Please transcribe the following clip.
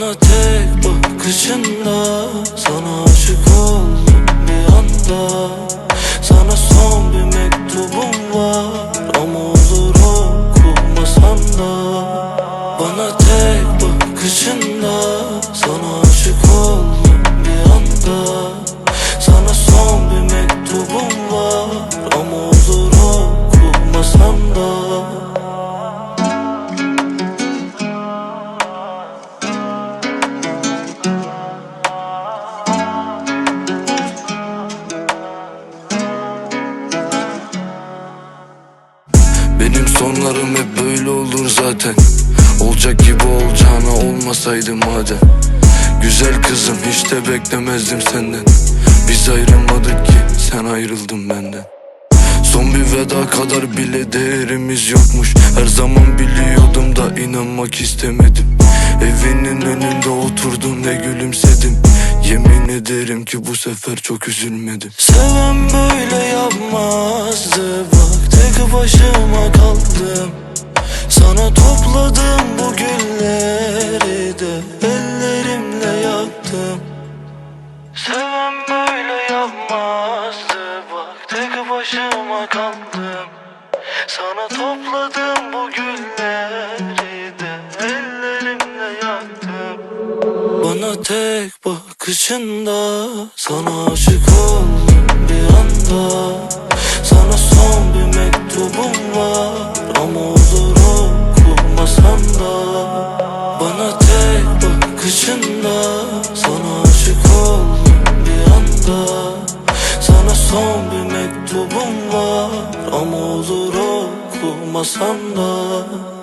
Bana tek bakışında Sana aşık oldum bir anda. Sana son bir mektubum var Ama olur okumasan da. Bana tek bakışında Sana aşık oldum. Sonlarım hep böyle olur zaten. Olacak gibi olacağına olmasaydı madem. Güzel kızım hiç de beklemezdim senden. Biz ayrılmadık ki sen ayrıldın benden. Son bir veda kadar bile değerimiz yokmuş. Her zaman biliyordum da inanmak istemedim. Evinin önünde oturdum ve gülümsedim. Yemin ederim ki bu sefer çok üzülmedim. Seven böyle yapmazdı bak tek başıma kaldım. Sana topladım bu gülleri de ellerimle yaktım. Seven böyle yapmazdı bak tek başıma kaldım. Sana topladım bu gülleri de ellerimle yaktım. Bana tek bakışında sana aşık oldum bir anda anda Sana son bir mektubum var. Ama olur okumasan da